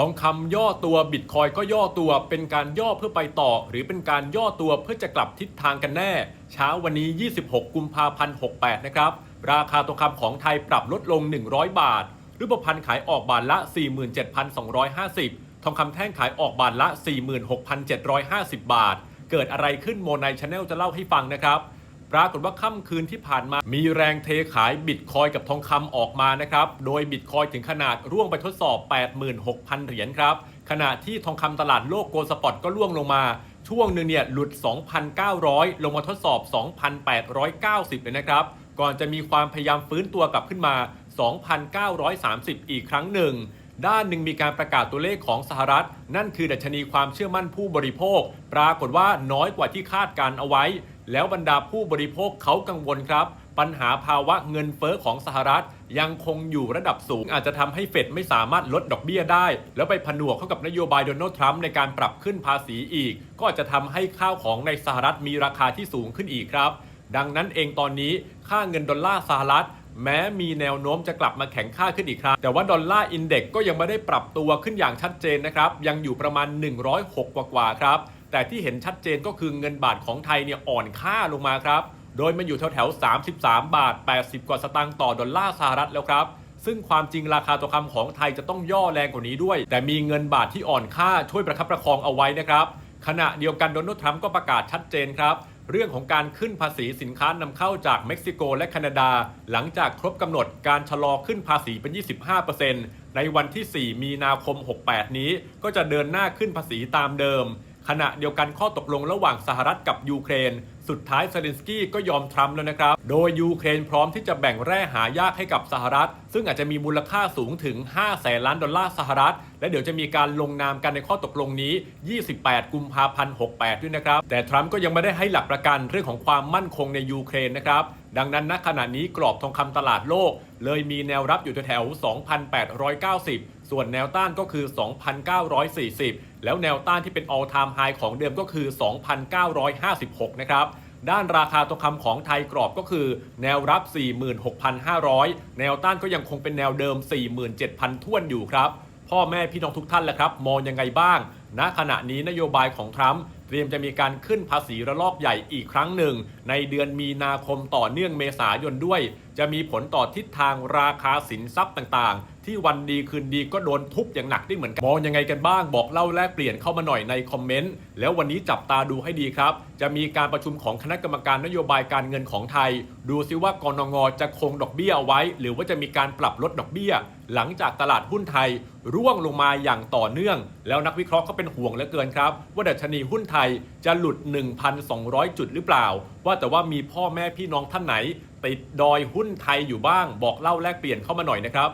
ทองคำย่อตัวบิตคอยก็ย่อตัวเป็นการย่อเพื่อไปต่อ หรือเป็นการย่อตัวเพื่อจะกลับทิศทางกันแน่ เช้าวันนี้ 26 กุมภาพันธ์68 นะครับ ราคาทองคำของไทยปรับลดลง 100 บาทรูปพรรณขายออกบาทละ 47,250 ทองคำแท่งขายออกบาทละ 46,750 บาท เกิดอะไรขึ้นโมไนชาแนลจะเล่าให้ฟังนะครับ ปรากฏว่าค่ำคืนที่ผ่านมามีแรงเทขายบิตคอยกับทองคำออกมานะครับ โดยบิตคอยถึงขนาดร่วงไปทดสอบ 86,000 เหรียญครับ ขณะที่ทองคำตลาดโลกโกลสปอตก็ร่วงลงมา ช่วงหนึ่งเนี่ยหลุด 2,900 ลงมาทดสอบ 2,890 เลยนะครับ ก่อนจะมีความพยายามฟื้นตัวกลับขึ้นมา 2,930 อีกครั้งหนึ่งด้านหนึ่งมีการประกาศตัวเลขของสหรัฐ นั่นคือดัชนีความเชื่อมั่นผู้บริโภค ปรากฏว่าน้อยกว่าที่คาดการเอาไว้ แล้วบรรดาผู้บริโภคเขากังวลครับ ปัญหาภาวะเงินเฟอ้อของสหรัฐ ยังคงอยู่ระดับสูง อาจจะทำให้เฟดไม่สามารถลดดอกเบี้ยได้ แล้วไปผนวกเข้ากับนโยบายโดนัลด์ทรัมป์ในการปรับขึ้นภาษีอีก ก็จะทำให้ข้าวของในสหรัฐมีราคาที่สูงขึ้นอีกครับ ดังนั้นเองตอนนี้ค่าเงินดอลลาร์สหรัฐแม้มีแนวโน้มจะกลับมาแข็งค่าขึ้นอีกครั้งแต่ว่าดอลลาร์อินเด็กก็ยังไม่ได้ปรับตัวขึ้นอย่างชัดเจนนะครับ ยังอยู่ประมาณ 106 กว่าๆครับ แต่ที่เห็นชัดเจนก็คือเงินบาทของไทยเนี่ยอ่อนค่าลงมาครับ โดยมันอยู่แถวๆ33 บาท 80 กว่าสตางค์ต่อดอลลาร์สหรัฐแล้วครับ ซึ่งความจริงราคาตัวคำของไทยจะต้องย่อแรงกว่านี้ด้วย แต่มีเงินบาทที่อ่อนค่าช่วยประคับประคองเอาไว้นะครับขณะเดียวกันโดนัลด์ทรัมป์ก็ประกาศชัดเจนครับ เรื่องของการขึ้นภาษีสินค้านำเข้าจากเม็กซิโกและแคนาดา หลังจากครบกำหนดการชะลอขึ้นภาษีเป็น 25%ในวันที่ 4 มีนาคม 68 นี้ ก็จะเดินหน้าขึ้นภาษีตามเดิม ขณะเดียวกันข้อตกลงระหว่างสหรัฐกับยูเครน สุดท้ายเซเลนสกี้ก็ยอมทรัมป์แล้วนะครับ โดยยูเครนพร้อมที่จะแบ่งแร่หายากให้กับสหรัฐ ซึ่งอาจจะมีมูลค่าสูงถึง 5 แสนล้านดอลลาร์สหรัฐ และเดี๋ยวจะมีการลงนามกันในข้อตกลงนี้ 28 กุมภาพันธ์ 68 ด้วยนะครับ แต่ทรัมป์ก็ยังไม่ได้ให้หลักประกันเรื่องของความมั่นคงในยูเครนนะครับดังนั้นณขณะนี้กรอบทองคำตลาดโลก เลยมีแนวรับอยู่แถวๆ2,890 ส่วนแนวต้านก็คือ 2,940 แล้วแนวต้านที่เป็น all time high ของเดิมก็คือ 2,956 นะครับด้านราคาทองคำของไทยกรอบก็คือ แนวรับ 46,500 แนวต้านก็ยังคงเป็นแนวเดิม 47,000ท้วนอยู่ครับ พ่อแม่พี่น้องทุกท่านแหละครับ มองยังไงบ้าง ณ ขณะนี้นโยบายของทรัมป์เตรียมจะมีการขึ้นภาษีระลอกใหญ่อีกครั้งหนึ่ง ในเดือนมีนาคมต่อเนื่องเมษายนด้วย จะมีผลต่อทิศทางราคาสินทรัพย์ต่างๆ ที่วันดีคืนดีก็โดนทุบอย่างหนักได้เหมือนกัน มองยังไงกันบ้างบอกเล่าแลกเปลี่ยนเข้ามาหน่อยในคอมเมนต์ แล้ววันนี้จับตาดูให้ดีครับ จะมีการประชุมของคณะกรรมการนโยบายการเงินของไทย ดูซิว่ากรงงจะคงดอกเบี้ยเอาไว้ หรือว่าจะมีการปรับลดดอกเบี้ย หลังจากตลาดหุ้นไทย ร่วงลงมาอย่างต่อเนื่อง แล้วนักวิเคราะห์ก็เป็นห่วงเหลือเกินครับ ว่าดัชนีหุ้นไทย จะหลุด 1,200 จุดหรือเปล่า ว่าแต่ว่ามีพ่อแม่พี่น้องท่านไหน ติดดอยหุ้นไทยอยู่บ้าง บอกเล่าแลกเปลี่ยนเข้ามาหน่อยนะครับ